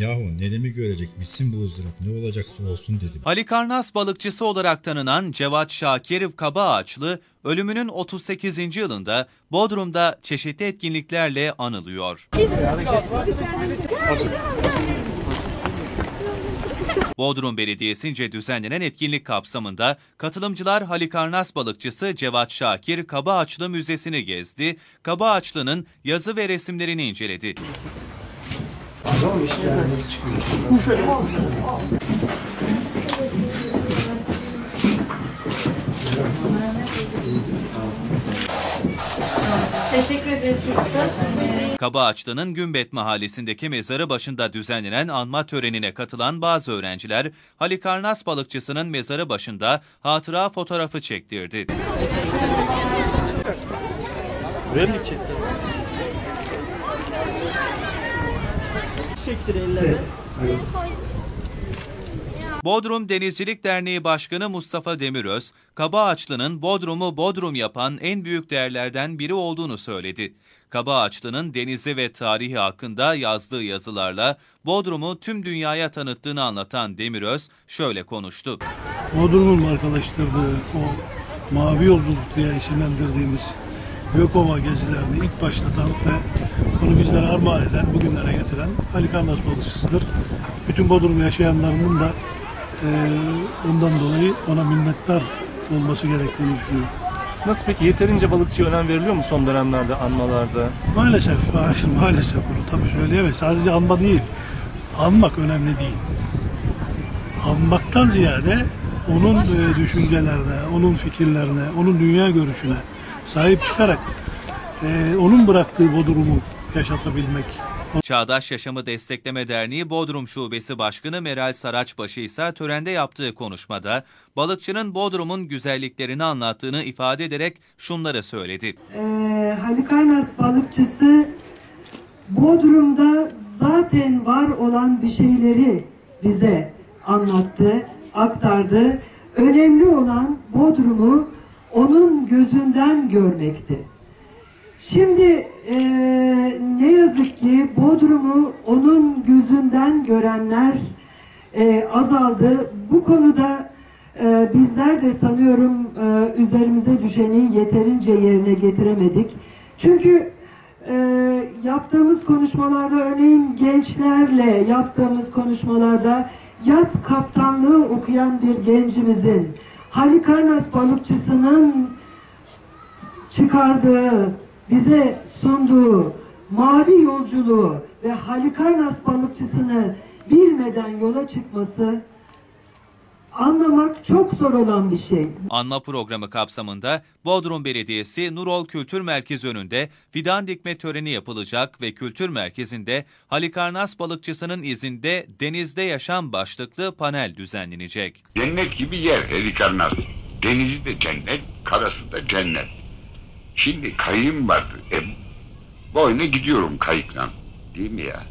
Yahu nenemi görecek bitsin bu ızdırap ne olacaksa olsun dedim. Halikarnas balıkçısı olarak tanınan Cevat Şakir Kabaağaçlı ölümünün 38. yılında Bodrum'da çeşitli etkinliklerle anılıyor. Bodrum Belediyesi'nce düzenlenen etkinlik kapsamında katılımcılar Halikarnas balıkçısı Cevat Şakir Kabaağaçlı Müzesi'ni gezdi, Kabaağaçlı'nın yazı ve resimlerini inceledi. Teşekkür ederiz çocuklar. Kabaağaçlı'nın Gümbet Mahallesi'ndeki mezarı başında düzenlenen anma törenine katılan bazı öğrenciler, Halikarnas balıkçısının mezarı başında hatıra fotoğrafı çektirdi. Çektir ellerini. Bodrum Denizcilik Derneği Başkanı Mustafa Demiröz, Kabaağaçlı'nın Bodrum'u Bodrum yapan en büyük değerlerden biri olduğunu söyledi. Kabaağaçlı'nın denizi ve tarihi hakkında yazdığı yazılarla Bodrum'u tüm dünyaya tanıttığını anlatan Demiröz şöyle konuştu. Bodrum'un markalaştırdığı o mavi yolculuk diye isimlendirdiğimiz Gökova gezilerini ilk başlatan ve bunu bizlere armağan eden, bugünlere getiren Halikarnas balıkçısıdır. Bütün Bodrum yaşayanlarının da eee, ondan dolayı ona minnettar olması gerektiğini düşünüyorum. Nasıl peki yeterince balıkçıya önem veriliyor mu son dönemlerde anmalarda? Maalesef, hayır, maalesef bunu tabii söyleyemeyiz. Sadece anma değil, anmak önemli değil. Anmaktan ziyade onun e, düşüncelerine, onun fikirlerine, onun dünya görüşüne sahip çıkarak e, onun bıraktığı bu durumu yaşatabilmek. Çağdaş Yaşamı Destekleme Derneği Bodrum Şubesi Başkanı Meral Saraçbaşı ise törende yaptığı konuşmada balıkçının Bodrum'un güzelliklerini anlattığını ifade ederek şunları söyledi. Ee, Halikarnas balıkçısı Bodrum'da zaten var olan bir şeyleri bize anlattı, aktardı. Önemli olan Bodrum'u onun gözünden görmekti. Şimdi e, ne yazık ki Bodrum'u onun gözünden görenler e, azaldı. Bu konuda e, bizler de sanıyorum e, üzerimize düşeni yeterince yerine getiremedik. Çünkü e, yaptığımız konuşmalarda örneğin gençlerle yaptığımız konuşmalarda yat kaptanlığı okuyan bir gencimizin Halikarnas balıkçısının çıkardığı, bize sunduğu mavi yolculuğu ve Halikarnas balıkçısını bilmeden yola çıkması anlamak çok zor olan bir şey. Anma programı kapsamında Bodrum Belediyesi Nurol Kültür Merkezi önünde fidan dikme töreni yapılacak ve kültür merkezinde Halikarnas balıkçısının izinde denizde yaşam başlıklı panel düzenlenecek. Cennet gibi yer Helikarnas. Denizi de cennet, karası da cennet. Şimdi kayığım vardı. E, boyuna gidiyorum kayıkla. Değil mi ya?